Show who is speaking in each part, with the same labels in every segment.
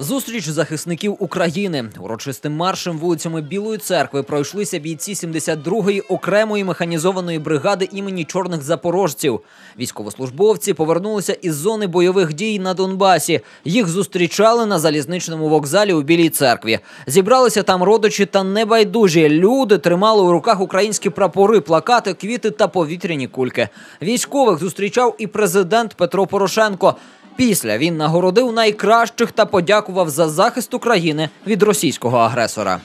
Speaker 1: Зустріч захисників України урочистим маршем вулицями Білої церкви пройшлися бійці 72-ї окремої механізованої бригади імені чорних запорожців. Військовослужбовці повернулися із зони бойових дій на Донбасі. Їх зустрічали на залізничному вокзалі у Білій церкві. Зібралися там родичі та небайдужі. Люди тримали у руках українські прапори, плакати, квіти та повітряні кульки. Військових зустрічав і президент Петро Порошенко. Після він нагородив найкращих та подякував за захист України від російського агресора.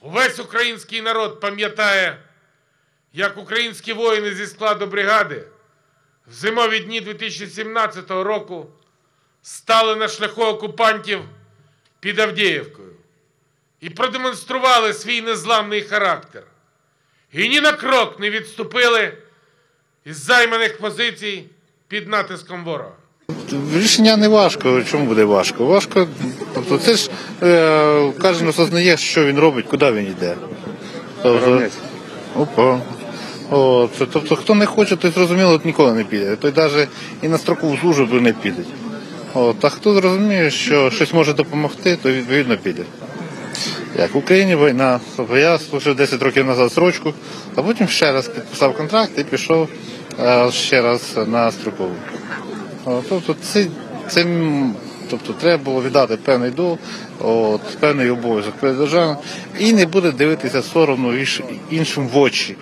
Speaker 2: Увесь український народ пам'ятає, як українські воїни зі складу бригади в зимові дні 2017 року стали на шляху окупантів під Авдіївкою і продемонстрували свій незламний характер. І ні на крок не відступили із займаних позицій під натиском ворога.
Speaker 3: Рішення не важко. Чому буде важко? Важко. Тобто це ж е, кожен осознає, що він робить, куди він йде. Тобто, опа. От, тобто, хто не хоче, той зрозуміло ніколи не піде. Той навіть і на строкову службу не піде. От, а хто зрозуміє, що щось може допомогти, то відповідно піде. Як в Україні війна, тобто я служив 10 років назад срочку, а потім ще раз підписав контракт і пішов ще раз на строкову. Тобто, це, цим тобто треба було віддати певний долг, от, певний обов'язок перед державою, і не буде дивитися соромно іншим в очі.